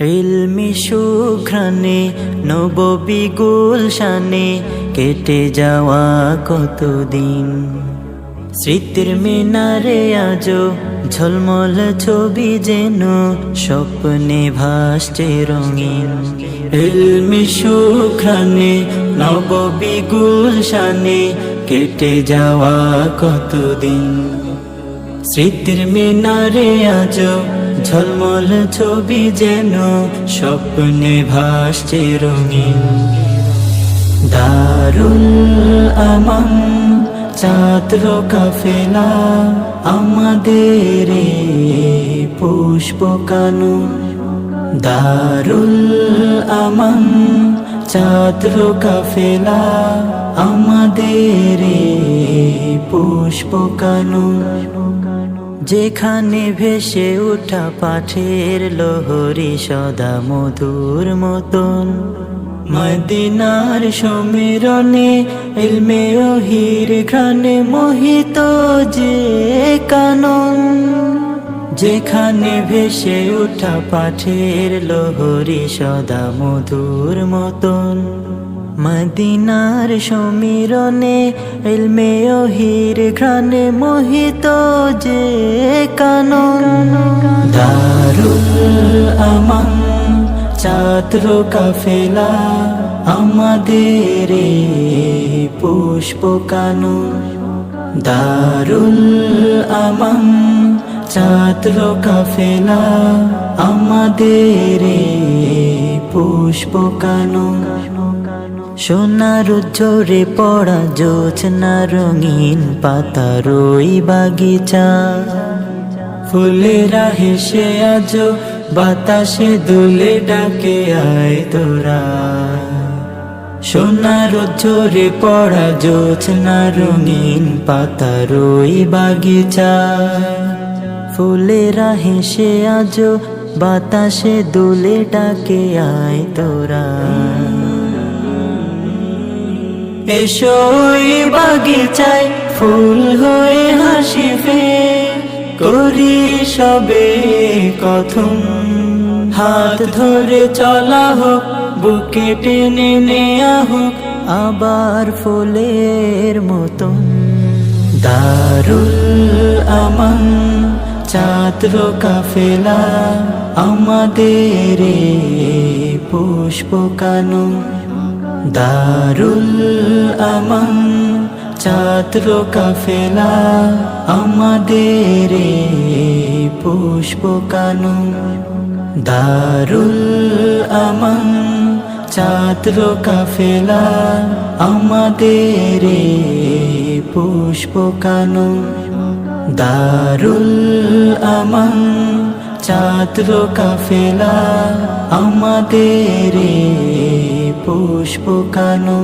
ইলমি সুঘ্রাণে, নববী গুলশানে কেটে যাওয়া কতদিন? স্মৃতির মিনারে আজো ঝলমল ছবি যেন স্বপ্নে ভাসছে রঙিন। ইলমি সুঘ্রাণে, নববী গুলশানে কেটে যাওয়া কতদিন? স্মৃতির মিনারে আজ ঝলমল ছবি যেন স্বপ্নে ভাসছে রঙিন। দারুল আমাম ছাত্র কাফেলা আমাদের পুষ্প কানু দারুল আমাম ছাত্র কাফেলা আমাদের পুষ্প কানু যেখানে ভেসে ওঠা পাঠের লহরি সদা মধুর মতন। মদিনার সমীরণে, ইলমে ওহির ঘ্রাণে মোহিত যে কানন। যেখানে ভেসে ওঠা পাঠের লহরি সদা মধুর মতন। মদিনার সমীরণে ইলমে ওহির ঘ্রাণে মোহিত যে কানন। দারুল আমান ছাত্র কাফেলা আমাদের পুষ্প কানু দারুল আমান ছাত্র কাফেলা আমাদের পুষ্প কানু সোনার ঝরে পড়া জোছনা রঙিন পাতারই বাগিচা। ফুলেরা হেসে আজ, বাতাসে দুলে ডাকে, আয় তোরা। সোনার ঝরে পড়া জোছনা রঙিন পাতারই বাগিচা। ফুলেরা হেসে আজ, বাতাসে দুলে ডাকে, আয় তোরা। এসো এই বাগিচায়, ফুল হয়ে হাসিবে করি সবে কথম। হাত ধরে চলা হোক, বুকে টেনে নেয়া হোক, আবার ফুলের মতন। দারুল আমান ছাত্র কাফেলা আমাদের পুষ্প কানু দারুল আমান ছাত্র কাফেলা আমাদের পুষ্প কানু। দারুল আমান ছাত্র কাফেলা আমাদের পুষ্প কানু। দারুল আমান ছাত্র কাফেলা আমাদের এই পুষ্প কানু